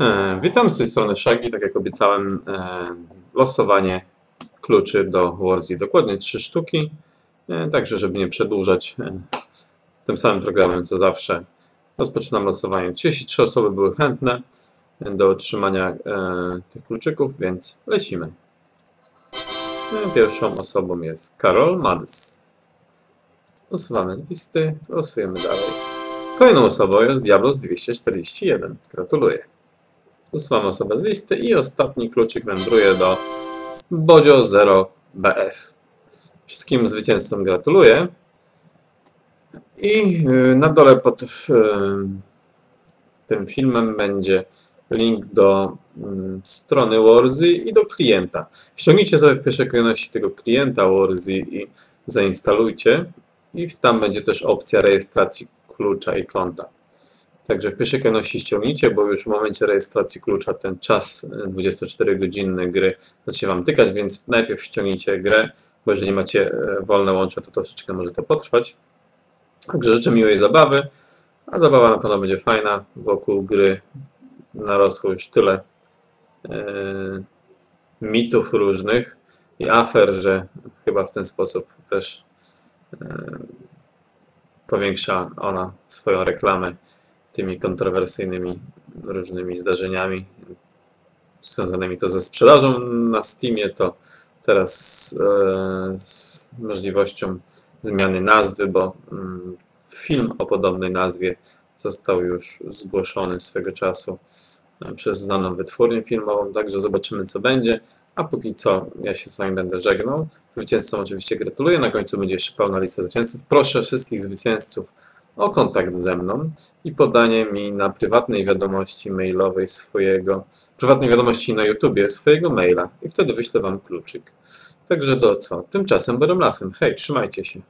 E, Witam z tej strony Shaggy. Tak jak obiecałem, e, losowanie kluczy do Warzy. Dokładnie trzy sztuki. E, Także, żeby nie przedłużać tym samym programem co zawsze, rozpoczynam losowanie. 33 osoby były chętne do otrzymania tych kluczyków, więc lecimy. Pierwszą osobą jest Karol Madys. Usuwamy z listy, losujemy dalej. Kolejną osobą jest Diablos 241. Gratuluję. Usuwamy osobę z listy i ostatni kluczyk wędruje do Bodzio 0BF. Wszystkim zwycięzcom gratuluję. I y, na dole pod y, tym filmem będzie link do mm, strony Warzy i do klienta. Ściągnijcie sobie w pierwszej kolejności tego klienta Warzy i zainstalujcie. I tam będzie też opcja rejestracji klucza i konta. Także w pierwszej kolejności ściągnijcie, bo już w momencie rejestracji klucza ten czas 24-godzinny gry zacznie Wam tykać, więc najpierw ściągnijcie grę, bo jeżeli macie e, wolne łącze, to troszeczkę może to potrwać. Także życzę miłej zabawy, a zabawa na pewno będzie fajna. Wokół gry narosło już tyle e, mitów różnych i afer, że chyba w ten sposób też e, powiększa ona swoją reklamę tymi kontrowersyjnymi różnymi zdarzeniami związanymi to ze sprzedażą na Steamie, to teraz e, z możliwością zmiany nazwy, bo mm, film o podobnej nazwie został już zgłoszony swego czasu e, przez znaną wytwórnię filmową, także zobaczymy co będzie. A póki co ja się z Wami będę żegnał. Zwycięzcom oczywiście gratuluję. Na końcu będzie jeszcze pełna lista zwycięzców. Proszę wszystkich zwycięzców o kontakt ze mną i podanie mi na prywatnej wiadomości mailowej swojego, prywatnej wiadomości na YouTubie swojego maila i wtedy wyślę Wam kluczyk. Także do co? Tymczasem byłem lasem. Hej, trzymajcie się.